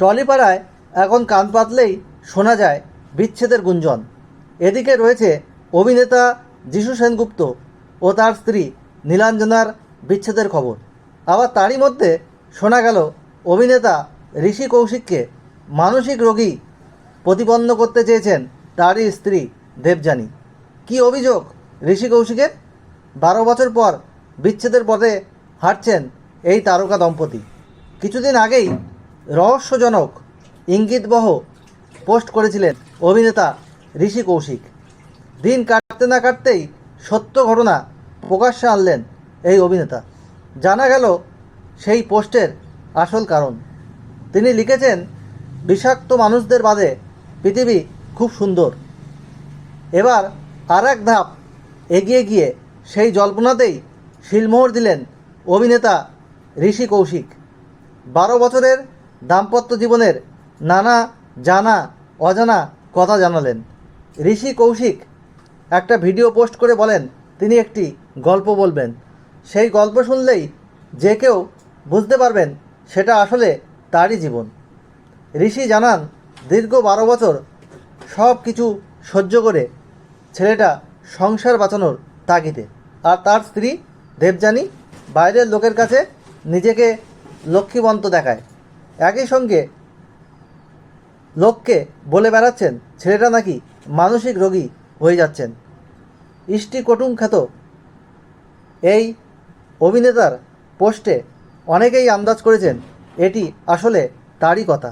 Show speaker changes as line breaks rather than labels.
টলিপাড়ায় এখন কান পাতলেই শোনা যায় বিচ্ছেদের গুঞ্জন। এদিকে রয়েছে অভিনেতা যিশু সেনগুপ্ত ও তার স্ত্রী নীলাঞ্জনার বিচ্ছেদের খবর। আবার তারই মধ্যে শোনা গেল অভিনেতা ঋষি কৌশিককে মানসিক রোগী প্রতিপন্ন করতে চেয়েছেন তারই স্ত্রী দেবযানী। কি অভিযোগ ঋষি কৌশিকের? বারো বছর পর বিচ্ছেদের পথে হাঁটছেন এই তারকা দম্পতি। কিছুদিন আগেই রহস্যজনক ইঙ্গিতবহ পোস্ট করেছিলেন অভিনেতা ঋষি কৌশিক। দিন কাটতে না কাটতেই সত্য ঘটনা প্রকাশ্যে আনলেন এই অভিনেতা। জানা গেল সেই পোস্টের আসল কারণ। তিনি লিখেছেন, বিষাক্ত মানুষদের বাদে পৃথিবী খুব সুন্দর। এবার আর এক ধাপ এগিয়ে গিয়ে সেই জল্পনাতেই শিলমোহর দিলেন অভিনেতা ঋষি কৌশিক। বারো বছরের দাম্পত্য জীবনের নানা জানা, অজানা কথা জানালেন। ঋষি কৌশিক একটা ভিডিও পোস্ট করে বলেন, তিনি একটি গল্প বলবেন। সেই গল্প শুনলেই যে কেউ বুঝতে পারবেন সেটা আসলে তারই জীবন। ঋষি জানান, দীর্ঘ বারো বছর সব কিছু সহ্য করে ছেলেটা সংসার বাঁচানোর তাগিদে। আর তার স্ত্রী দেবযানী বাইরের লোকের কাছে নিজেকে লক্ষ্মীবন্ত দেখায়। একই সঙ্গে লোককে বলে বেড়াচ্ছেন, ছেলেটা নাকি মানসিক রোগী হয়ে যাচ্ছেন। ইষ্টি কটুম খ্যাত এই অভিনেতার পোস্টে অনেকেই আন্দাজ করেছেন, এটি আসলে তারই কথা।